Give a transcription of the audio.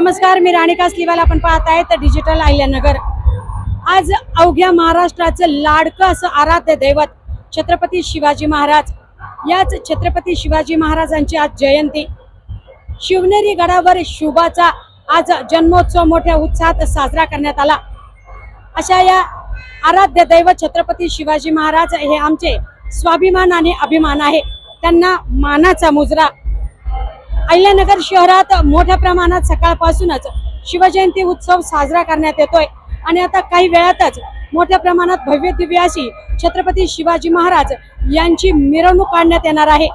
नमस्कार मी राणिका स्लिवाल आपण पाहत आहे तर डिजिटल आयल्यानगर आज अवघ्या महाराष्ट्राचं लाडकं असं आराध्य दैवत छत्रपती शिवाजी महाराज. याच छत्रपती शिवाजी महाराजांची आज जयंती. शिवनेरी गडावर शुभाचा आज जन्मोत्सव मोठ्या उत्साहात साजरा करण्यात आला. अशा या आराध्य दैवत छत्रपती शिवाजी महाराज हे आमचे स्वाभिमान आणि अभिमान आहे. त्यांना मानाचा मुजरा अहिल्यानगर शहरात मोठ्या प्रमाणात सकाळपासूनच शिवजयंती उत्सव साजरा करण्यात येतोय. आणि आता काही वेळातच मोठ्या प्रमाणात भव्य दिव्य अशी छत्रपती शिवाजी महाराज यांची मिरवणूक काढण्यात येणार आहे.